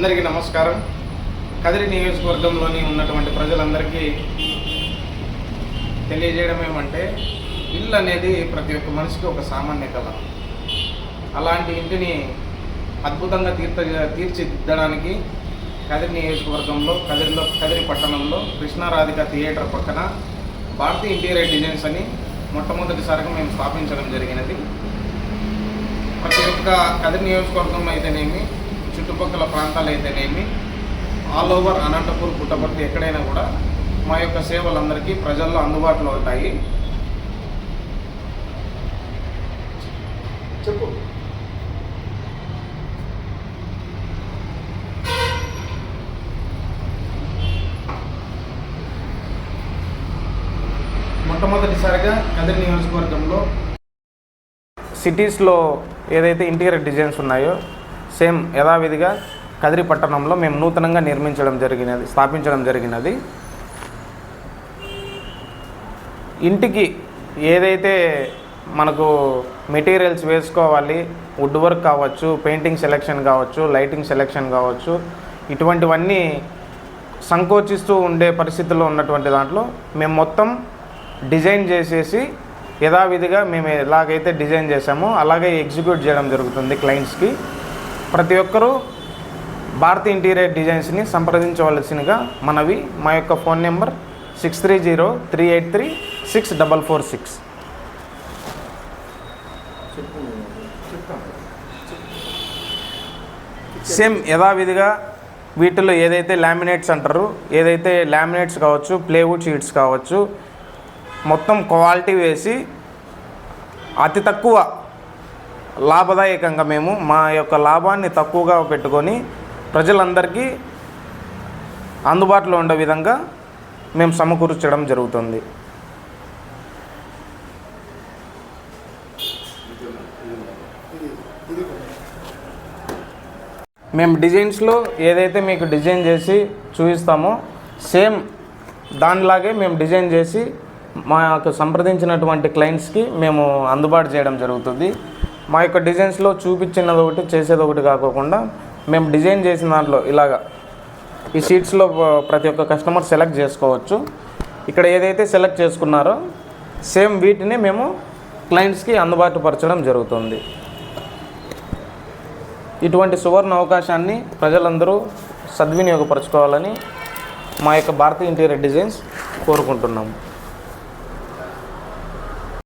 అందరికీ నమస్కారం. కదిరి నియోజకవర్గంలోని ఉన్నటువంటి ప్రజలందరికీ తెలియజేయడం ఏమంటే ఇల్లు అనేది ప్రతి ఒక్క మనిషికి ఒక సామాన్య కళ. అలాంటి ఇంటిని అద్భుతంగా తీర్చ తీర్చిదిద్దడానికి కదిరి నియోజకవర్గంలో కదిరిలో కదిరి పట్టణంలో కృష్ణారాధిక థియేటర్ పక్కన భారతీ ఇంటీరియర్ డిజైన్స్ అని మొట్టమొదటిసారిగా మేము స్థాపించడం జరిగినది. ప్రతి ఒక్క కదిరి నియోజకవర్గంలో అయితేనేమి చుట్టుపక్కల ప్రాంతాలు అయితేనేమి ఆల్ ఓవర్ అనంతపూర్ పుట్టపర్తి ఎక్కడైనా కూడా మా యొక్క సేవలందరికీ ప్రజల్లో అందుబాటులో ఉంటాయి. చెప్పు. మొట్టమొదటిసారిగా కదిరి నియోజకవర్గంలో సిటీస్లో ఏదైతే ఇంటీరియర్ డిజైన్స్ ఉన్నాయో సేమ్ యథావిధిగా కదిరి పట్టణంలో మేము నూతనంగా నిర్మించడం జరిగినది స్థాపించడం జరిగినది. ఇంటికి ఏదైతే మనకు మెటీరియల్స్ వేసుకోవాలి వుడ్ వర్క్ కావచ్చు పెయింటింగ్ సెలెక్షన్ కావచ్చు లైటింగ్ సెలెక్షన్ కావచ్చు ఇటువంటివన్నీ సంకోచిస్తూ ఉండే పరిస్థితుల్లో ఉన్నటువంటి దాంట్లో మేము మొత్తం డిజైన్ చేసేసి యథావిధిగా మేము ఎలాగైతే డిజైన్ చేసామో అలాగే ఎగ్జిక్యూట్ చేయడం జరుగుతుంది క్లయింట్స్కి ప్రతి ఒక్కరూ భారతీ ఇంటీరియర్ డిజైన్స్ని సంప్రదించవలసిందిగా మనవి మా యొక్క phone number six three zero three eight three six double four six. Same యథావిధిగా వీటిలో ఏదైతే లామినేట్స్ అంటారు ఏదైతే లామినేట్స్ కావచ్చు ప్లేవుడ్ షీట్స్ కావచ్చు మొత్తం క్వాలిటీ వేసి అతి తక్కువ లాభదాయకంగా మేము మా యొక్క లాభాన్ని తక్కువగా పెట్టుకొని ప్రజలందరికీ అందుబాటులో ఉండే విధంగా మేము సమకూర్చడం జరుగుతుంది. మేము డిజైన్స్లో ఏదైతే మీకు డిజైన్ చేసి చూపిస్తామో సేమ్ దానిలాగే మేము డిజైన్ చేసి మాకు సంప్రదించినటువంటి క్లయింట్స్కి మేము అందుబాటు చేయడం జరుగుతుంది. మా యొక్క డిజైన్స్లో చూపించినది ఒకటి చేసేది ఒకటి కాకోకుండా మేము డిజైన్ చేసిన దాంట్లో ఇలాగా ఈ షీట్స్లో ప్రతి ఒక్క కస్టమర్ సెలెక్ట్ చేసుకోవచ్చు. ఇక్కడ ఏదైతే సెలెక్ట్ చేసుకున్నారో సేమ్ వీటిని మేము క్లయింట్స్కి అందుబాటు పరచడం జరుగుతుంది. ఇటువంటి సువర్ణ అవకాశాన్ని ప్రజలందరూ సద్వినియోగపరచుకోవాలని మా యొక్క భారతీయ ఇంటీరియర్ డిజైన్స్ కోరుకుంటున్నాము.